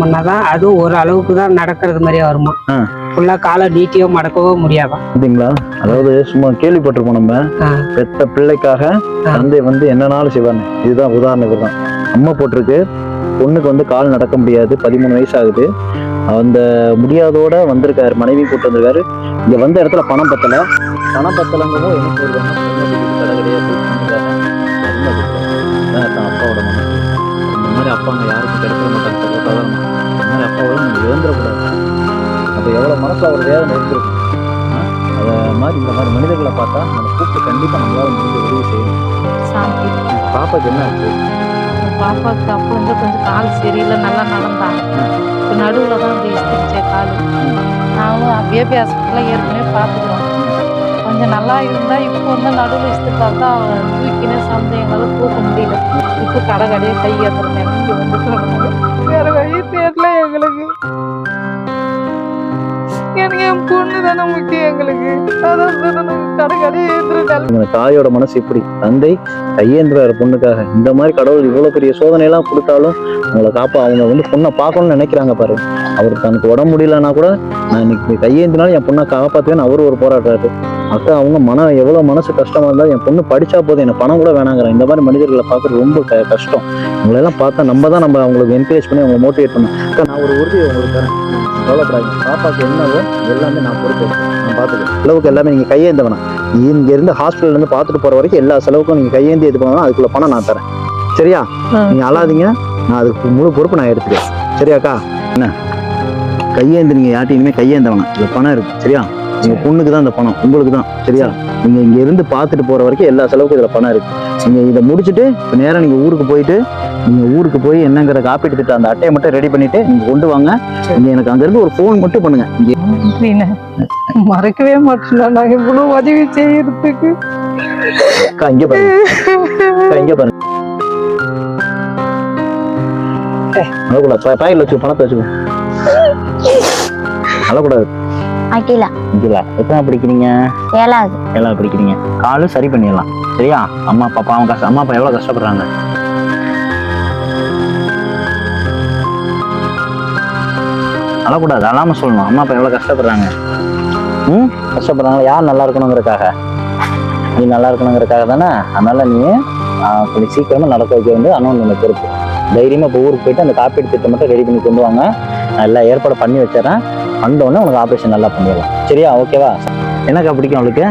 பண்ணாதான் அதுவும் ஒரு அளவுக்கு தான் நடக்கிறது மாதிரியே வருமா. ஃபுல்லா காலை நீட்டியோ மடக்கவோ முடியாதாம் அப்படிங்களா? அதாவது சும்மா கேள்விப்பட்டிருப்போம் நம்ம. பெத்த பிள்ளைக்காக. தந்தை வந்து என்னனாலும் செய்வாங்க இதுதான் உதாரணம் இதுதான் அம்மா போட்டிருக்கு. பொண்ணுக்கு வந்து கால் நடக்க முடியாது. பதிமூணு வயசு ஆகுது அந்த முடியாதோட வந்திருக்காரு. மனைவி கூட்டு வந்திருக்காரு. இங்க வந்த இடத்துல பணம் பத்தல. பணம் பத்தலங்கவும். இதான் தான் அப்பாவோட மனசு இந்த மாதிரி அப்பாங்க யாருக்கும் கிடைக்க மாட்டாங்க. அப்போ எவ்வளோ மனசுல அவர் வேதனை இருந்திருக்கும்? அத மாதிரி இந்த மாதிரி மனிதர்களை பார்த்தா நம்ம கூப்பிட்டு கண்டிப்பா நம்மளால முடிஞ்ச உதவி செய்யணும். சாந்தி. பாப்பாக்கு என்ன ஆச்சு? பாப்பாவுக்கு அப்போ வந்து கொஞ்சம் கால் சரியில்லை நல்லா நடந்தாங்க இப்போ நடுவில் தான் அப்படி இஸ்திரிச்ச கால். நாங்களும் பேபி ஹாஸ்பிட்டலில் ஏற்கனவே பார்த்துக்கிறோம். கொஞ்சம் நல்லா இருந்தால் இப்போ வந்து நடுவில் இஸ்திரிச்சா தான் தூக்கினே சந்தை எங்களால் தூக்க முடியல. இப்போ கடை கடையே கை ஏற்றுறேன் இங்கே வந்துட்டு எனக்கு என் பொண்ணு தானே முக்கியம் எங்களுக்கு. அதான் தாயோட மனசு இப்படி தந்தை கையேந்துறாரு பொண்ணுக்காக. இந்த மாதிரி கடவுள் இவ்வளவு பெரிய சோதனை எல்லாம் கொடுத்தாலும் அவங்கள காப்பா அவங்க வந்து பொண்ணை பார்க்கணும்னு நினைக்கிறாங்க பாரு. அவர் தனக்கு உடம்பு முடியலன்னா கூட நான் இன்னைக்கு கையேந்தினாலும் என் பொண்ணை காப்பாத்துவேன்னு அவரு ஒரு போராடுறாரு. அக்கா அவங்க மனம் எவ்வளவு மனசு கஷ்டமா இருந்தாலும் என் பொண்ணு படிச்சா போதும். எனக்கு பணம் கூட வேணாங்கிறேன் இந்த மாதிரி மனிதர்களை பார்க்கறது ரொம்ப க- கஷ்டம். இவங்களெல்லாம் பார்த்தா நம்ம தான் நம்ம அவங்களுக்கு என்கரேஜ் பண்ணி அவங்க மோட்டிவேட் பண்ணணும். அக்கா நான் ஒரு உறுதி உங்களுக்கு தரேன். கவலைப்படாது பாப்பாக்கு என்னவோ எல்லாமே நான் பொறுப்பு நான் பார்த்துக்கிறேன். அளவுக்கு எல்லாமே நீங்க கையேந்த வேணாம் இங்க இருந்து பார்த்துட்டு போற வரைக்கும் எல்லா செலவுக்கும் நீங்க கையேந்தி இது பண்ணணும் அதுக்குள்ள பணம் நான் தரேன். சரியா? நீங்க அழாதீங்க. நான் அதுக்கு முழு பொறுப்பு நான் எடுத்துக்கிறேன். சரியாக்கா? என்ன? கையேந்து நீங்க யார்ட்டையுமே கையேந்த வேணாம் இதுல பணம் இருக்கு. சரியா? உங்க பொண்ணுக்கு தான் இந்த பணம். உங்களுக்கு தான். சரியா? நீங்க இங்க இருந்து பார்த்துட்டு போற வரைக்கும் எல்லா செலவுக்கும் இதுல பணம் இருக்கு. நீங்க இதை முடிச்சுட்டு இப்ப நேரா நீங்க ஊருக்கு போயிட்டு நீங்க ஊருக்கு போய் என்னங்கிற காப்பீட்டு திட்டம் அந்த அட்டையை மட்டும் ரெடி பண்ணிட்டு நீங்க கொண்டு வாங்க. நீங்க எனக்கு அங்க இருந்து ஒரு ஃபோன் மட்டும் பண்ணுங்க. இங்க. மறக்கவே மாட்டேன் நான் இவ்வளவு உதவி செய்யறதுக்கு. அக்கா இங்க பாருங்க. இங்க பாருங்க. அழக்கூடாது பாயில் வச்சு பணத்தை வச்சுக்கோ. அழக்கூடாது அகிலா இங்கல எத்தனை படிக்கிறீங்க? ஏழாவது. ஏழாவது படிக்கிறீங்க. காலும் சரி பண்ணிடலாம். சரியா? அம்மா அப்பா பாவம் கஷ்டம் அம்மா அப்பா எவ்வளவு கஷ்டப்படுறாங்க? அழக்கூடாது. அழாம சொல்லணும். அம்மா அப்பா எவ்வளவு கஷ்டப்படுறாங்க? ம்? கஷ்டப்படுறாங்க யார் நல்லா இருக்கணுங்கிறதுக்காக? நீ நல்லா இருக்கணுங்கிறதுக்காக தானே? அதனால நீ கொஞ்சம் சீக்கிரமா நடக்க வைக்க வேண்டிய அண்ணன் உனக்கு இருக்கு தைரியமா இப்போ ஊருக்கு போயிட்டு அந்த காப்பீடு திட்டம் மட்டும் ரெடி பண்ணி கொண்டு வாங்க. நான் எல்லாம் ஏற்பாடு பண்ணி வச்சிடறேன். வந்தோடனே உனக்கு ஆப்ரேஷன் நல்லா பண்ணிடலாம். சரியா? ஓகேவா என்னக்கா பிடிக்கும் அவளுக்கு